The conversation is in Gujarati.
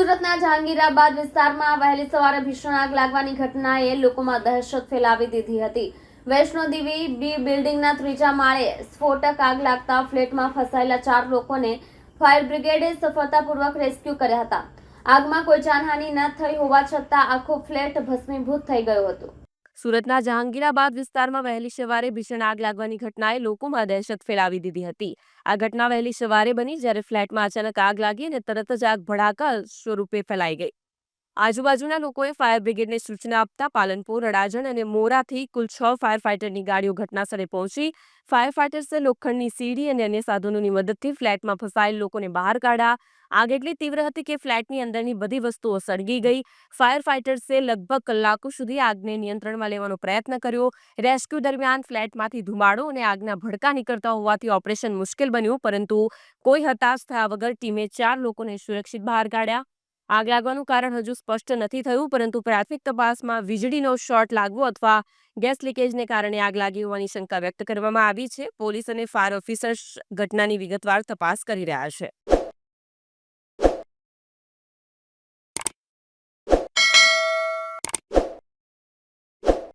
સુરતના જહાંગીરાબાદ વિસ્તારમાં વહેલી સવારે ભીષણ આગ લાગવાની ઘટનાએ લોકોમાં દહેશત ફેલાવી દીધી હતી. વૈષ્ણોદેવી બી બિલ્ડિંગના ત્રીજા માળે સ્ફોટક આગ લાગતા ફ્લેટમાં ફસાયેલા ચાર લોકોને ફાયર બ્રિગેડે સફળતાપૂર્વક રેસ્ક્યુ કર્યા હતા. આગમાં કોઈ જાનહાનિ ન થઈ હોવા છતાં આખો ફ્લેટ ભસ્મીભૂત થઈ ગયો હતો. સુરતના જહાંગીરાબાદ વિસ્તારમાં વહેલી સવારે ભીષણ આગ લાગવાની ઘટનાએ લોકોમાં દહેશત ફેલાવી દીધી હતી. આ ઘટના વહેલી સવારે બની જ્યારે ફ્લેટમાં અચાનક આગ લાગી અને તરત જ આગ ભડાકા સ્વરૂપે ફેલાઈ ગઈ. આજુબાજુના લોકોએ ફાયર બ્રિગેડને સૂચના આપતા પાલનપુર, અડાજણ અને મોરાથી કુલ છ ફાયર ફાઇટરની ગાડીઓ ઘટનાસ્થળે પહોંચી. ફાયર ફાઇટર્સે લોખંડની સીડી અને અન્ય સાધનોની મદદથી ફ્લેટમાં ફસાયેલ લોકોને બહાર કાઢ્યા. આગ એટલી તીવ્ર હતી કે ફ્લેટની અંદરની બધી વસ્તુઓ સળગી ગઈ. ફાયર ફાઇટર્સે લગભગ કલાકો સુધી આગને નિયંત્રણમાં લેવાનો પ્રયત્ન કર્યો. રેસ્ક્યુ દરમિયાન ફ્લેટમાંથી ધુમાડો અને આગના ભડકા નીકળતા હોવાથી ઓપરેશન મુશ્કેલ બન્યું, પરંતુ કોઈ હતાશ થયા વગર ટીમે ચાર લોકોને સુરક્ષિત બહાર કાઢ્યા. આગ લાગવાનું કારણ હજુ સ્પષ્ટ નથી થયું, પરંતુ પ્રાથમિક તપાસમાં વીજળીનો શોર્ટ લાગવો અથવા ગેસ લીકેજને કારણે આગ લાગી હોવાની શંકા વ્યક્ત કરવામાં આવી છે. પોલીસ અને ફાયર ઓફિસર્સ ઘટનાની વિગતવાર તપાસ કરી રહ્યા છે.